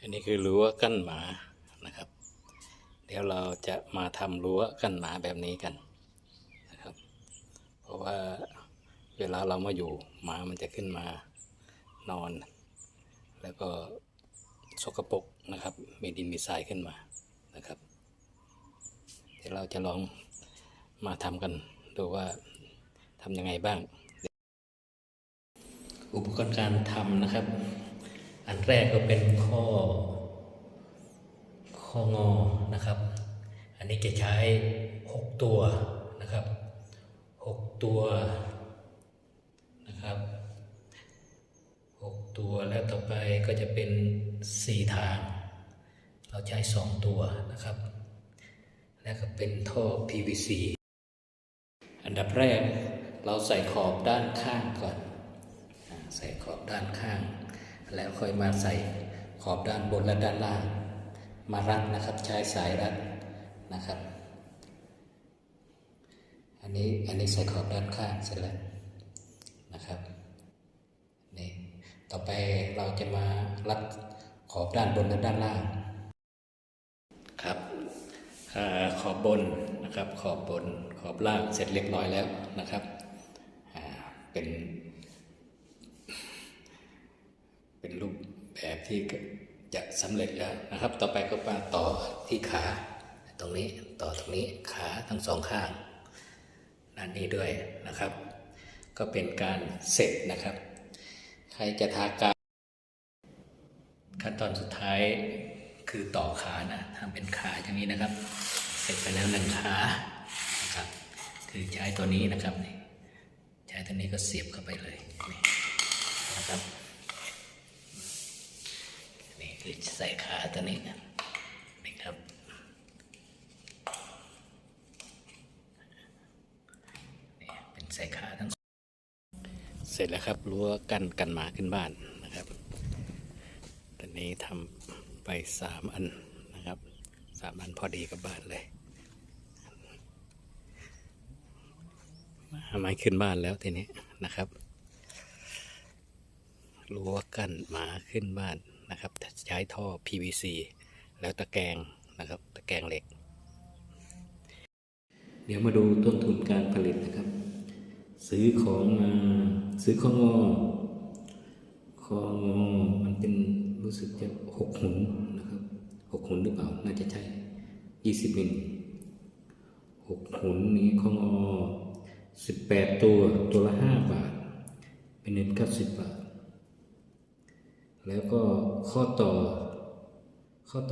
อันนี้คือรั้วกั้นหมานะครับ เดี๋ยวเราจะมาทำรั้วกั้นหมาแบบนี้กันนะครับ เพราะว่าเวลาเรามาอยู่หมามันจะขึ้นมานอน แล้วก็สกปรกนะครับ มีดินมีทรายขึ้นมานะครับ เดี๋ยวเราจะลองมาทำกันดูว่าทำยังไงบ้าง อุปกรณ์การทำนะครับ อันแรกก็เป็นข้อข้องอนะครับ อันนี้จะใช้ 6 ตัวนะครับ 6 ตัวนะครับ 6 ตัวแล้วต่อไปก็จะเป็น 4 ทาง เราใช้ 2 ตัวนะครับ แล้วก็เป็นท่อ PVC อันดับแรกเราใส่ขอบด้านข้างก่อน ใส่ขอบด้านข้าง แล้วค่อยมาใส่ขอบด้านบนและด้านล่าง มารัดนะครับใช้สายรัดนะครับ อันนี้อันนี้ใส่ขอบด้านข้างเสร็จแล้วนะครับนี่ต่อไปเราจะมารัดขอบด้านบนและด้านล่างครับอขอบบนนะครับขอบบนขอบล่างเสร็จเรียบร้อยแล้วนะครับเป็น เป็นรูปแบบที่จะสำเร็จแล้วนะครับ ต่อไปก็มาต่อที่ขา ตรงนี้ต่อตรงนี้ขาทั้งสองข้างด้านนี้ด้วยนะครับ ก็เป็นการเสร็จนะครับ ใครจะทากาวขั้นตอนสุดท้ายคือต่อขานะทำเป็นขาอย่างนี้นะครับ เสร็จไปแล้วหนึ่งขานะครับคือใช้ตัวนี้นะครับนี่ใช้ตัวนี้ก็เสียบเข้าไปเลยนี่นะครับ คือใส่ขาตัวนี้นะครับ เป็นใส่ขาทั้งสองเสร็จแล้วครับรั้วกันกันหมาขึ้นบ้านนะครับ ตอนนี้ทำไปสามอันนะครับสามอันพอดีกับบ้านเลยมาไม้ขึ้นบ้านแล้วทีนี้นะครับรั้วกั้นหมาขึ้นบ้าน นะครับใช้ท่อ PVC แล้วตะแกรงนะครับตะแกรงเหล็ก เดี๋ยวมาดูต้นทุนการผลิตนะครับ ซื้อของมาซื้อข้องอข้องอมันเป็นรู้สึกจะหกหุนนะครับหกหุนหรือเปล่าน่าจะใช่ยี่สิบมิลหกหุนนี้ข้องอสิบแปดตัวตัวละห้าบาท เป็นเงินเก้าสิบบาท แล้วก็ข้อต่อข้อต่อ